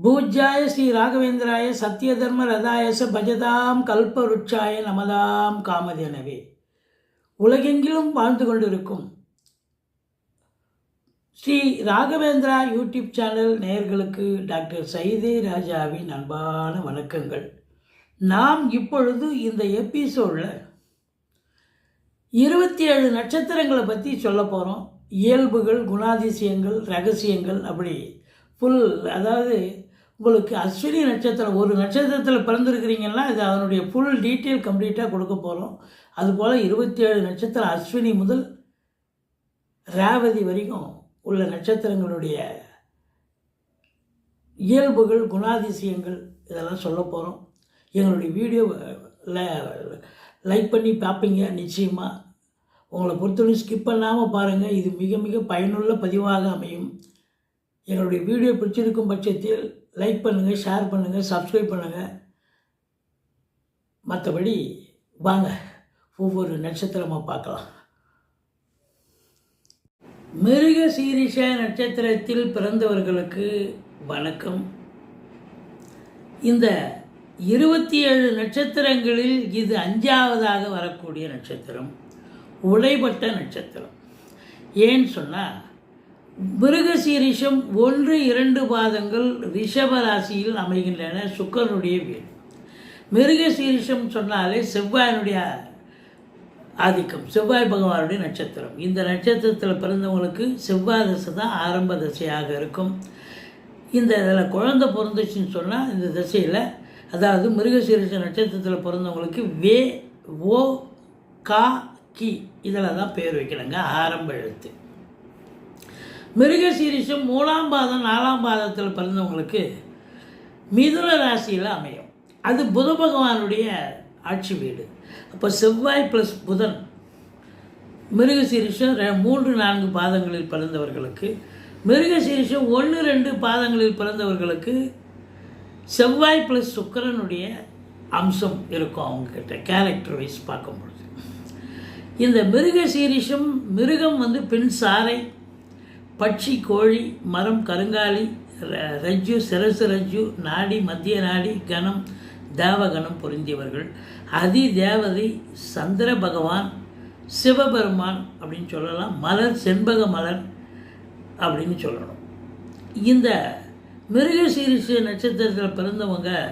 பூஜ்யாய ஸ்ரீ ராகவேந்திராய சத்யதர்ம ரதாயச பஜதாம் கல்பருட்சாய நமதாம் காமதேனவே உலகெங்கிலும் வாழ்ந்து கொண்டிருக்கும் ஸ்ரீ ராகவேந்திரா யூடியூப் சேனல் நேயர்களுக்கு டாக்டர் சைதே ராஜாவின் அன்பான வணக்கங்கள். நாம் இப்பொழுது இந்த எபிசோடில் இருபத்தி ஏழு நட்சத்திரங்களை பற்றி சொல்ல போகிறோம் இயல்புகள் குணாதிசயங்கள் ரகசியங்கள் அப்படி ஃபுல் அதாவது உங்களுக்கு அஸ்வினி நட்சத்திரம் ஒரு நட்சத்திரத்தில் பிறந்திருக்கிறீங்கன்னா இது அதனுடைய ஃபுல் டீட்டெயில் கம்ப்ளீட்டாக கொடுக்க போகிறோம் அதுபோல் இருபத்தி ஏழு நட்சத்திரம் அஸ்வினி முதல் ரேவதி வரைக்கும் உள்ள நட்சத்திரங்களுடைய இயல்புகள் குணாதிசயங்கள் இதெல்லாம் சொல்ல போகிறோம் எங்களுடைய வீடியோ லைக் பண்ணி பார்ப்பீங்க நிச்சயமாக உங்களை பொறுத்தவரை ஸ்கிப் பண்ணாமல் பாருங்கள் இது மிக மிக பயனுள்ள பதிவாக அமையும். எங்களுடைய வீடியோ பிடிச்சிருக்கும் பட்சத்தில் லைக் பண்ணுங்கள் ஷேர் பண்ணுங்கள் சப்ஸ்கிரைப் பண்ணுங்கள் மற்றபடி வாங்க ஒவ்வொரு நட்சத்திரமாக பார்க்கலாம். மிருக சீரிஷ நட்சத்திரத்தில் பிறந்தவர்களுக்கு வணக்கம். இந்த இருபத்தி ஏழு நட்சத்திரங்களில் இது அஞ்சாவதாக வரக்கூடிய நட்சத்திரம் உடைபட்ட நட்சத்திரம். ஏன்னு சொன்னால் மிருகசீரிஷம் ஒன்று இரண்டு பாதங்கள் ரிஷப ராசியில் அமைகின்றன சுக்கரனுடைய வீடு. மிருகசீரிஷம் சொன்னாலே செவ்வாயினுடைய ஆதிக்கம் செவ்வாய் பகவானுடைய நட்சத்திரம். இந்த நட்சத்திரத்தில் பிறந்தவங்களுக்கு செவ்வாய் தசை தான் ஆரம்ப தசையாக இருக்கும். இந்த இதில் குழந்தை பிறந்துச்சுன்னு சொன்னால் இந்த திசையில் அதாவது மிருகசீரிஷ நட்சத்திரத்தில் பிறந்தவங்களுக்கு வே ஓ கா கி இதில் தான் பேர் வைக்கணுங்க ஆரம்ப எழுத்து. மிருக சீரிஷம் மூணாம் பாதம் நாலாம் பாதத்தில் பிறந்தவங்களுக்கு மிதுன ராசியில் அமையும். அது புத பகவானுடைய ஆட்சி வீடு. அப்போ செவ்வாய் ப்ளஸ் புதன் மிருகசீரிஷம் ரெ மூன்று நான்கு பாதங்களில் பிறந்தவர்களுக்கு மிருகசீரிஷம் ஒன்று ரெண்டு பாதங்களில் பிறந்தவர்களுக்கு செவ்வாய் ப்ளஸ் சுக்கரனுடைய அம்சம் இருக்கும் அவங்கக்கிட்ட கேரக்டர் வைஸ் பார்க்கும்பொழுது. இந்த மிருக சீரிஷம் மிருகம் வந்து பெண் சாரை பட்சி கோழி மரம் கருங்காலி ர- ரஜ்ஜு சிரசு ரஜ்ஜு நாடி மத்திய நாடி கணம் தேவகணம் பொருந்தியவர்கள். அதி தேவதை சந்திர பகவான் சிவபெருமான் அப்படின்னு சொல்லலாம் மலர் செண்பக மலர் அப்படின்னு சொல்லணும். இந்த மிருக சீரிசு நட்சத்திரத்தில் பிறந்தவங்க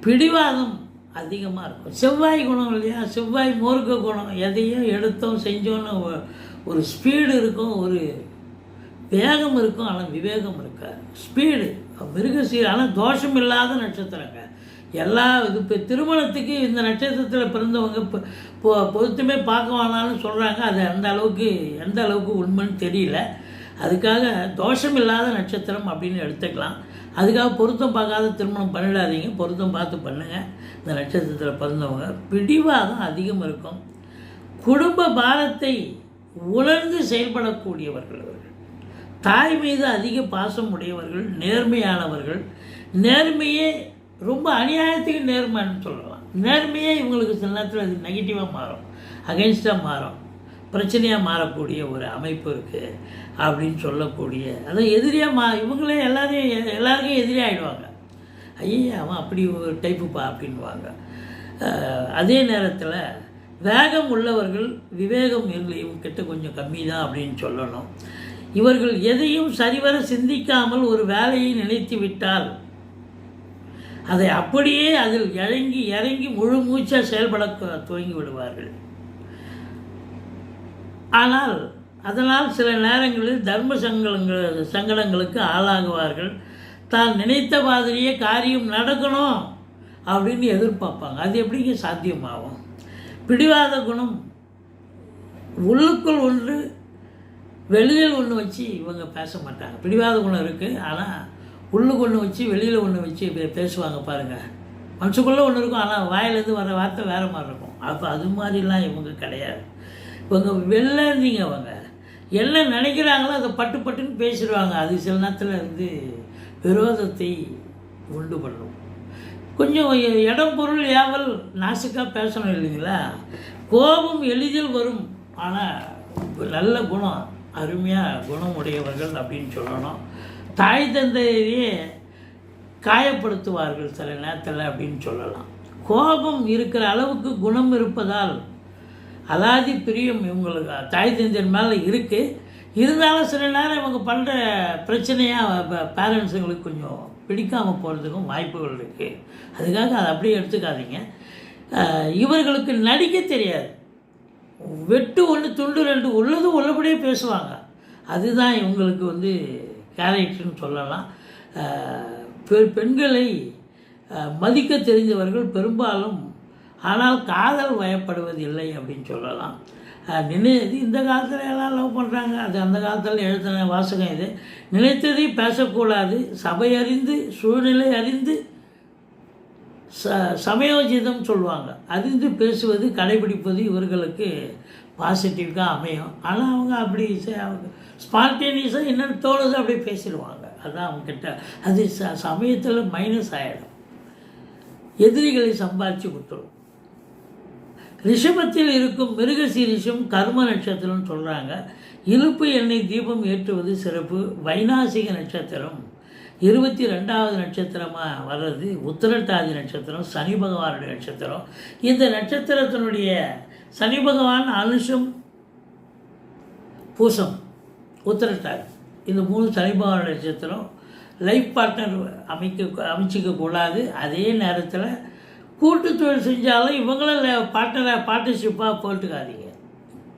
பிடிவாதம் அதிகமாக இருக்கும். செவ்வாய் குணம் இல்லையா? செவ்வாய் மூர்க்க குணம். எதையும் எடுத்தோம் செஞ்சோன்னு ஒரு ஸ்பீடு இருக்கும் ஒரு வேகம் இருக்கும் ஆனால் விவேகம் இருக்காது. ஸ்பீடு மிருகசீ ஆனால் தோஷம் இல்லாத நட்சத்திரங்க. எல்லா இது இப்போ திருமணத்துக்கு இந்த நட்சத்திரத்தில் பிறந்தவங்க இப்போ பொ பொருத்தமே பார்க்க வேணாலும் சொல்கிறாங்க அது அந்த அளவுக்கு எந்த அளவுக்கு உண்மைன்னு தெரியல. அதுக்காக தோஷம் இல்லாத நட்சத்திரம் அப்படின்னு எடுத்துக்கலாம். அதுக்காக பொருத்தம் பார்க்காத திருமணம் பண்ணிடாதீங்க. பொருத்தம் பார்த்து பண்ணுங்கள் இந்த நட்சத்திரத்தில் பிறந்தவங்க பிடிவாதம் அதிகம் இருக்கும். குடும்ப பாரத்தை உணர்ந்து செயல்படக்கூடியவர்கள் அவர்கள். தாய் மீது அதிக பாசம் உடையவர்கள் நேர்மையானவர்கள். நேர்மையே ரொம்ப அநியாயத்துக்கு நேர்மைன்னு சொல்லலாம் நேர்மையே இவங்களுக்கு சில நேரத்தில் அது நெகட்டிவாக மாறும். அகைன்ஸ்டாக மாறும். பிரச்சனையாக மாறக்கூடிய ஒரு அமைப்பு இருக்குது அப்படின்னு சொல்லக்கூடிய அதான் எதிரியாக மா இவங்களே எல்லாரையும் எல்லாருக்கும் எதிரியாக ஆகிடுவாங்க ஐயே அவன் அப்படி ஒரு டைப்புப்பா அப்படின்வாங்க அதே நேரத்தில் வேகம் உள்ளவர்கள் விவேகம் எங்களையும் கிட்ட கொஞ்சம் கம்மி தான் அப்படின்னு சொல்லணும். இவர்கள் எதையும் சரிவர சிந்திக்காமல் ஒரு வேலையை நினைத்து விட்டால் அதை அப்படியே அதில் இறங்கி இறங்கி முழு மூச்சாக செயல்பட துவங்கி விடுவார்கள். ஆனால் அதனால் சில நேரங்களில் தர்ம சங்கடங்கள் சங்கடங்களுக்கு ஆளாகுவார்கள். தான் நினைத்த மாதிரியே காரியம் நடக்கணும் அப்படின்னு எதிர்பார்ப்பாங்க. அது எப்படிங்க சாத்தியமாகும்? பிடிவாத குணம். உள்ளுக்குள் ஒன்று வெளியில் ஒன்று வச்சு இவங்க பேச மாட்டாங்க. பிடிவாத குணம் இருக்குது ஆனால் உள்ளுக்கு ஒன்று வச்சு வெளியில் ஒன்று வச்சு பேசுவாங்க பாருங்கள் மனசுக்குள்ளே ஒன்று இருக்கும் ஆனால் வாயிலேருந்து வர வார்த்தை வேறு மாதிரி இருக்கும். அப்போ அது மாதிரிலாம் இவங்க கிடையாது. இவங்க வெள்ளந்தீங்க அவங்க என்ன நினைக்கிறாங்களோ அதை பட்டு பட்டுன்னு பேசிடுவாங்க. அது சில நேரத்தில் வந்து விரோதத்தை உண்டு பண்ணும். கொஞ்சம் இடம் பொருள் ஏவல் நாசுக்காக பேசணும் இல்லைங்களா? கோபம் எளிதில் வரும். ஆனால் நல்ல குணம் அருமையாக குணம் உடையவர்கள் அப்படின்னு சொல்லணும். தாய் தந்தையரையே காயப்படுத்துவார்கள் சில நேரத்தில் அப்படின்னு சொல்லலாம். கோபம் இருக்கிற அளவுக்கு குணம் இருப்பதால் அலாதி பிரியம் இவங்களுக்கு தாய் தந்தையர் மேலே இருக்குது இருந்தாலும் சில நேரம் இவங்க பண்ணுற பிரச்சனையாக பேரண்ட்ஸுங்களுக்கு கொஞ்சம் பிடிக்காமல் போகிறதுக்கும் வாய்ப்புகள் இருக்குது அதுக்காக அதை அப்படியே எடுத்துக்காதீங்க. இவர்களுக்கு நடிக்க தெரியாது. வெட்டு ஒன்று துண்டு ரெண்டு உள்ளதும் உள்ளபடியே பேசுவாங்க. அதுதான் இவங்களுக்கு வந்து கேரக்டர்னு சொல்லலாம். பெ- பெண்களை மதிக்க தெரிந்தவர்கள் பெரும்பாலும் ஆனால் காதல் வயப்படுவதில்லை அப்படின்னு சொல்லலாம். அஹ், நினை இது இந்த காலத்தில் எல்லாம் லவ் பண்ணுறாங்க அது அந்த காலத்தில் எழுதின வாசகம் இது. நினைத்ததை பேசக்கூடாது. சபை அறிந்து சூழ்நிலை அறிந்து ச சமயோஜிதம் சொல்லுவாங்க. அறிந்து பேசுவது கடைபிடிப்பது இவர்களுக்கு பாசிட்டிவ்காக அமையும். ஆனால் அவங்க அப்படி ஸ்பான்டேனியஸாக என்னென்னு தோணுது அப்படி பேசிடுவாங்க. அதான் அவங்கக்கிட்ட அது ச சமயத்தில் மைனஸ் ஆகிடும் எதிரிகளை சம்பாதிச்சு கொடுத்துரும். ரிஷபத்தில் இருக்கும் மிருகசீரிஷம் கர்ம நட்சத்திரம்னு சொல்கிறாங்க இருப்பு எண்ணெய் தீபம் ஏற்றுவது சிறப்பு. வைநாசிக நட்சத்திரம். இருபத்தி ரெண்டாவது நட்சத்திரமாக வர்றது? உத்திரட்டாதி நட்சத்திரம் சனி பகவானுடைய நட்சத்திரம். இந்த நட்சத்திரத்தினுடைய சனி பகவான் அனுஷம் பூசம் உத்திரட்டாதி. இந்த மூணு சனி பகவான் நட்சத்திரம். லைஃப் பார்ட்னர் அமைக்க அமைச்சிக்க கூடாது. அதே நேரத்தில் கூட்டு தொழில் செஞ்சாலும் இவங்களும் பார்ட்னராக பார்ட்னர்ஷிப்பாக போட்டுக்காதீங்க.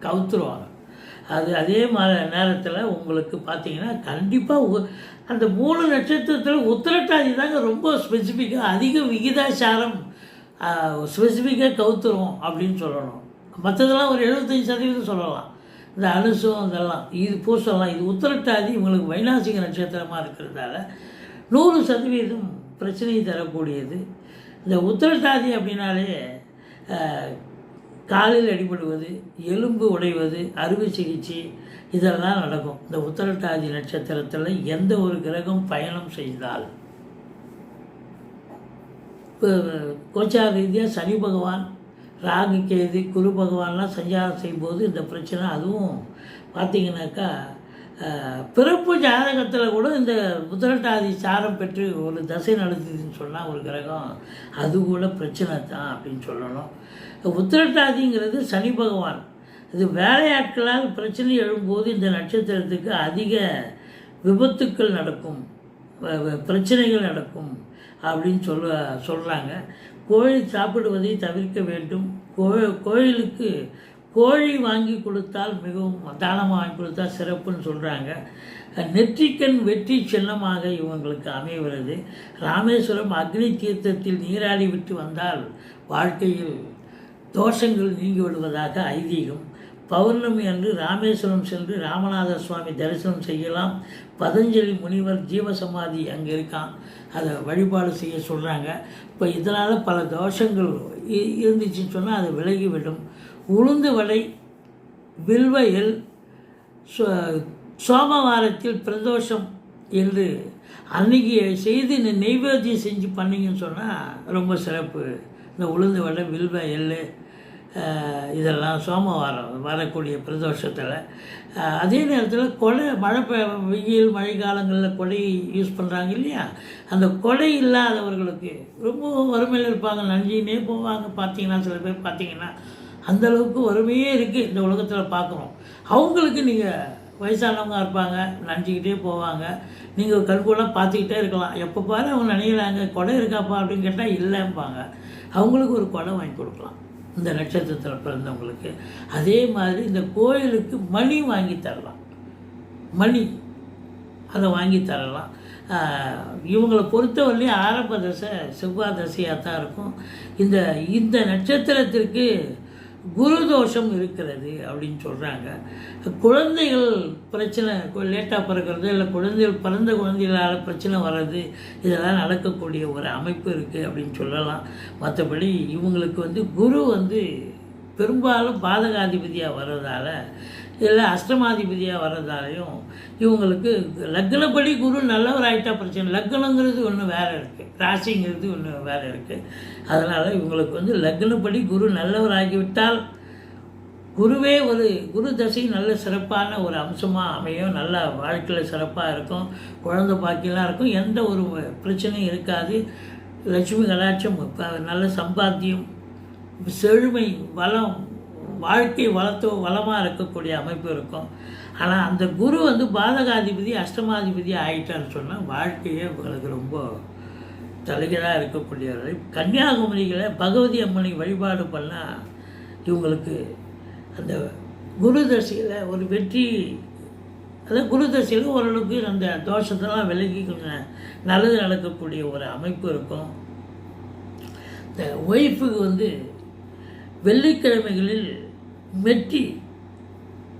கவுத்துருவாங்க. அது அதே மாதிரி நேரத்தில் உங்களுக்கு பார்த்தீங்கன்னா கண்டிப்பாக அந்த மூணு நட்சத்திரத்தில் உத்திரட்டாதி தாங்க ரொம்ப ஸ்பெசிஃபிக்காக அதிக விகிதாச்சாரம் ஸ்பெசிஃபிக்காக கவுத்துரும் அப்படின்னு சொல்லணும். மற்றதெல்லாம் ஒரு எழுபத்தஞ்சி சதவீதம் சொல்லலாம். இந்த அனுசம் இதெல்லாம் இது பூசலாம் இது உத்திரட்டாதி இவங்களுக்கு வைநாசிக நட்சத்திரமாக இருக்கிறதால நூறு சதவீதம் பிரச்சனையை தரக்கூடியது. இந்த உத்திரட்டாதி அப்படின்னாலே காலில் அடிபடுவது எலும்பு உடைவது அறுவை சிகிச்சை இதெல்லாம் நடக்கும். இந்த உத்தரட்டாதி நட்சத்திரத்தில் எந்த ஒரு கிரகம் பயணம் செய்தால்? இப்போ கோச்சார ரீதியாக சனி பகவான் ராகு கேது குரு பகவான்லாம் சஞ்சாரம் செய்யும்போது இந்த பிரச்சனை அதுவும் பார்த்தீங்கன்னாக்கா பிறப்பு ஜாதகத்தில் கூட இந்த முதலட்டாதி சாரம் பெற்று ஒரு தசை நடத்துதுன்னு சொன்னால் ஒரு கிரகம் அது கூட பிரச்சனை தான் அப்படின்னு சொல்லணும். உத்திரட்டாதிங்கிறது சனி பகவான். இது வேலையாட்களால் பிரச்சனை எழும்போது இந்த நட்சத்திரத்துக்கு அதிக விபத்துக்கள் நடக்கும் பிரச்சனைகள் நடக்கும் அப்படின்னு சொல்ல சொல்கிறாங்க கோழி சாப்பிடுவதை தவிர்க்க வேண்டும். கோ கோயிலுக்கு கோழி வாங்கி கொடுத்தால் மிகவும் தானமாக வாங்கி கொடுத்தா சிறப்புன்னு சொல்கிறாங்க நெற்றிக்கண் வெற்றி சின்னமாக இவங்களுக்கு அமைகிறது. ராமேஸ்வரம் அக்னி தீர்த்தத்தில் நீராடி விட்டு வந்தால் வாழ்க்கையில் தோஷங்கள் நீங்கி விடுவதாக ஐதீகம். பௌர்ணமி அன்று ராமேஸ்வரம் சென்று ராமநாத சுவாமி தரிசனம் செய்யலாம். பதஞ்சலி முனிவர் ஜீவசமாதி அங்கே இருக்கான். அதை வழிபாடு செய்ய சொல்கிறாங்க இப்போ இதனால் பல தோஷங்கள் இ- இருந்துச்சுன்னு சொன்னால் அது விலகிவிடும். உளுந்து வடை வில்வ எல் சோ- சோமவாரத்தில் பிரதோஷம் என்று அன்னைக்கு செய்து நெய்வேத்தியம் செஞ்சு பண்ணிங்கன்னு சொன்னால் ரொம்ப சிறப்பு. இந்த உளுந்து வடை வில்வ எள்ளு இதெல்லாம் சோமவாரம் வரக்கூடிய பிரதோஷத்தில். அதே நேரத்தில் கொடை மழை பெ வெயில் மழை காலங்களில் கொடை யூஸ் பண்ணுறாங்க இல்லையா? அந்த கொடை இல்லாதவர்களுக்கு ரொம்ப வறுமையில் இருப்பாங்க நஞ்சினே போவாங்க. பார்த்தீங்கன்னா சில பேர் பார்த்தீங்கன்னா அந்த அளவுக்கு வறுமையே இருக்குது இந்த உலகத்தில் பார்க்குறோம் அவங்களுக்கு நீங்கள் வயசானவங்க இருப்பாங்க நஞ்சிக்கிட்டே போவாங்க. நீங்கள் கண்கூடாக பார்த்துக்கிட்டே இருக்கலாம். எப்போ பாரு அவங்க நினைக்கிறாங்க கொடை இருக்காப்பா? அப்படின்னு கேட்டால் இல்லைம்பாங்க. அவங்களுக்கு ஒரு கொடை வாங்கி கொடுக்கலாம். இந்த நட்சத்திரத்தில் பிறந்தவங்களுக்கு. அதே மாதிரி இந்த கோயிலுக்கு மணி வாங்கி தரலாம். மணி. அதை வாங்கி தரலாம். இவங்களை பொறுத்தவரையிலையும் ஆரம்ப தசை செவ்வாய் தசையாக தான் இருக்கும். இந்த இந்த நட்சத்திரத்திற்கு குரு தோஷம் இருக்கிறது அப்படின்னு சொல்கிறாங்க குழந்தைகள் பிரச்சனை லேட்டாக பிறக்கிறது இல்லை குழந்தைகள் பிறந்த குழந்தைகளால் பிரச்சனை வர்றது இதெல்லாம் நடக்கக்கூடிய ஒரு அமைப்பு இருக்குது அப்படின்னு சொல்லலாம். மற்றபடி இவங்களுக்கு வந்து குரு வந்து பெரும்பாலும் பாதகாதிபதியாக வர்றதால இதில் அஷ்டமாதிபதியாக வர்றதாலையும் இவங்களுக்கு லக்னப்படி குரு நல்லவராகிட்டால் பிரச்சனை லக்னங்கிறது ஒன்று வேறு இருக்குது ராசிங்கிறது ஒன்று வேறு இருக்குது அதனால் இவங்களுக்கு வந்து லக்னப்படி குரு நல்லவராகிவிட்டால் குருவே ஒரு குரு தசை நல்ல சிறப்பான ஒரு அம்சமாக அமையும். நல்ல வாழ்க்கையில் சிறப்பாக இருக்கும். குழந்த பாக்கியெல்லாம் இருக்கும். எந்த ஒரு பிரச்சனையும் இருக்காது. லட்சுமி கலாச்சம் நல்ல சம்பாத்தியம் செழுமை வளம் வாழ்க்கை வளத்து வளமாக இருக்கக்கூடிய அமைப்பு இருக்கும். ஆனால் அந்த குரு வந்து பாதகாதிபதி அஷ்டமாதிபதி ஆகிட்டான்னு சொன்னால் வாழ்க்கையே உங்களுக்கு ரொம்ப தலைகளாக இருக்கக்கூடியவர்கள். கன்னியாகுமரியில் பகவதி அம்மனை வழிபாடு பண்ணால் இவங்களுக்கு அந்த குரு தசையில் ஒரு வெற்றி அதாவது குரு தசையில் ஓரளவுக்கு அந்த தோஷத்தெல்லாம் விலகி கொஞ்சம் நல்லது நடக்கக்கூடிய ஒரு அமைப்பு இருக்கும். இந்த ஒய்ஃபுக்கு வந்து வெள்ளிக்கிழமைகளில் மெட்டி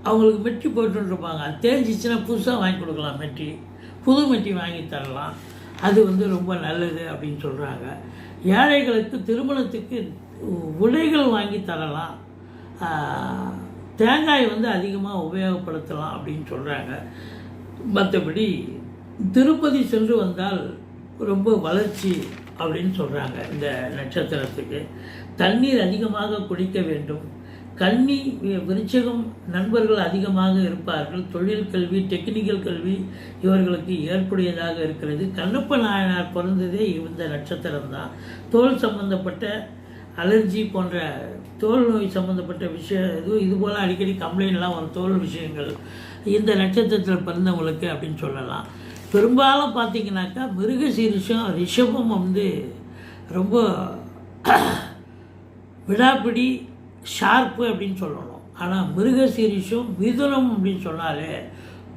அவங்களுக்கு மெட்டி போட்டுன்னு இருப்பாங்க. அது தேஞ்சிச்சுன்னா புதுசாக வாங்கி கொடுக்கலாம் மெட்டி. புது மெட்டி வாங்கி தரலாம். அது வந்து ரொம்ப நல்லது அப்படின்னு சொல்கிறாங்க ஏழைகளுக்கு திருமணத்துக்கு உடைகள் வாங்கி தரலாம். தேங்காய் வந்து அதிகமாக உபயோகப்படுத்தலாம் அப்படின்னு சொல்கிறாங்க மற்றபடி திருப்பதி சென்று வந்தால் ரொம்ப வளர்ச்சி அப்படின்னு சொல்கிறாங்க இந்த நட்சத்திரத்துக்கு. தண்ணீர் அதிகமாக குடிக்க வேண்டும். கல்வி விருச்சகம் நண்பர்கள் அதிகமாக இருப்பார்கள். தொழில் கல்வி டெக்னிக்கல் கல்வி இவர்களுக்கு ஏற்புடையதாக இருக்கிறது. கண்ணப்ப நாயனார் பிறந்ததே இந்த நட்சத்திரம்தான். தோல் சம்பந்தப்பட்ட அலர்ஜி போன்ற தோல் நோய் சம்மந்தப்பட்ட விஷயம் இது இது போல் அடிக்கடி கம்ப்ளைண்ட்லாம் வரும். தோல் விஷயங்கள். இந்த நட்சத்திரத்தில் பிறந்தவங்களுக்கு அப்படின்னு சொல்லலாம். பெரும்பாலும் பார்த்தீங்கன்னாக்கா மிருக சீரிஷம் ரிஷபம் வந்து ரொம்ப விடாப்பிடி ஷார்ப்பு அப்படின்னு சொல்லணும். ஆனால் மிருகசீரிஷம் மிதுனம் அப்படின்னு சொன்னாலே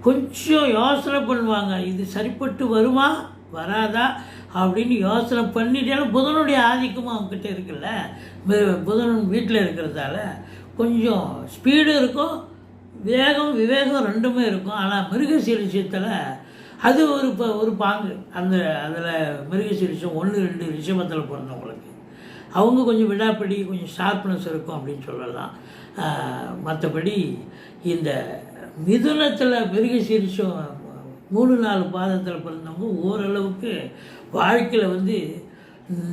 கொஞ்சம் யோசனை பண்ணுவாங்க. இது சரிப்பட்டு வருமா? வராதா? அப்படின்னு யோசனை பண்ணிட்டாலும் புதனுடைய ஆதிக்கமும் அவங்ககிட்ட இருக்குல்ல? புதன் வீட்டில் இருக்கிறதால கொஞ்சம் ஸ்பீடும் இருக்கும் வேகம் விவேகம் ரெண்டுமே இருக்கும். ஆனால் மிருகசீரிஷத்தில் அது ஒரு ப- ஒரு பாங்கு. அந்த அதில் மிருகசீரிஷம் ஒன்று ரெண்டு ரிஷபத்தில் பிறந்தவங்களுக்கு. அவங்க கொஞ்சம் விடாப்படி கொஞ்சம் ஷார்ப்னஸ் இருக்கும் அப்படின்னு சொல்லலாம். மற்றபடி இந்த மிதுனத்தில் மிருகசீரிஷம் மூணு நாலு பாதத்தில் பிறந்தவங்க ஓரளவுக்கு வாழ்க்கையில் வந்து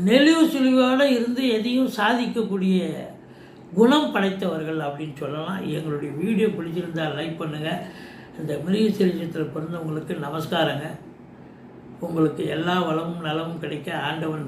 நெளிவு சுழிவோடு இருந்து எதையும் சாதிக்கக்கூடிய குணம் படைத்தவர்கள் அப்படின்னு சொல்லலாம். எங்களுடைய வீடியோ பிடிச்சிருந்தால் லைக் பண்ணுங்கள் இந்த மிருகசீரிஷத்தில் பிறந்தவங்களுக்கு நமஸ்காரங்க. உங்களுக்கு எல்லா வளமும் நலமும் கிடைக்க ஆண்டவன்